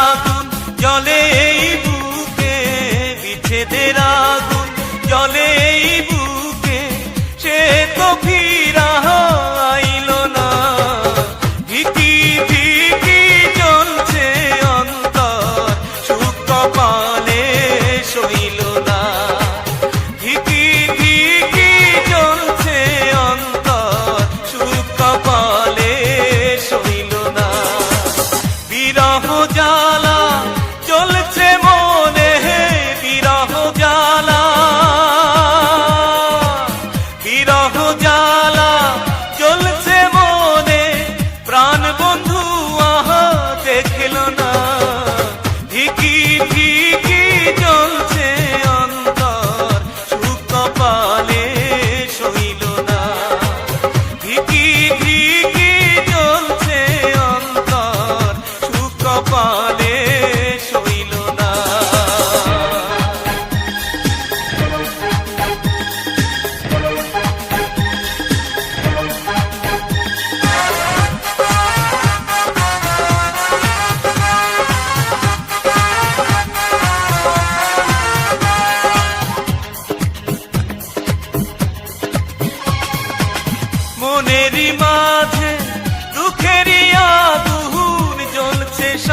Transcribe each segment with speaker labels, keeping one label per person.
Speaker 1: हाँ Đó 家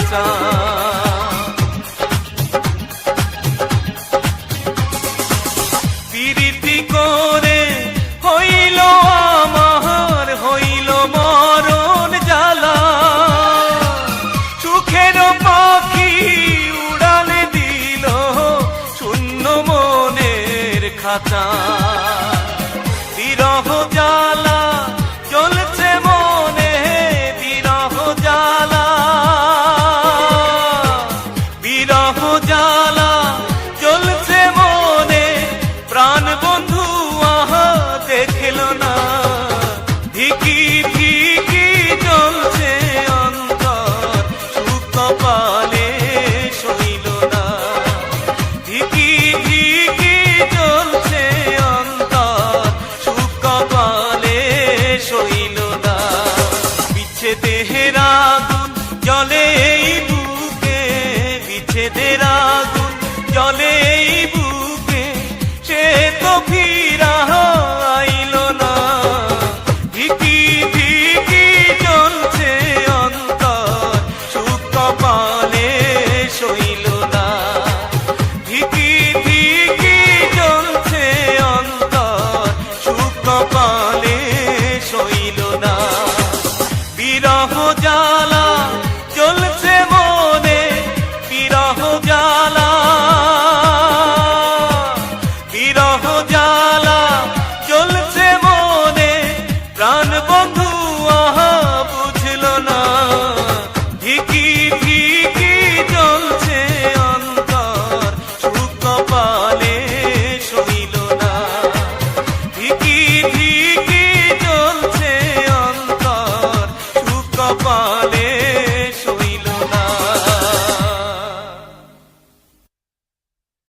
Speaker 1: কাঁচা করে হইল আমার হইল মরণ জ্বালা। পাখি দিল খাতা। জলেই জলে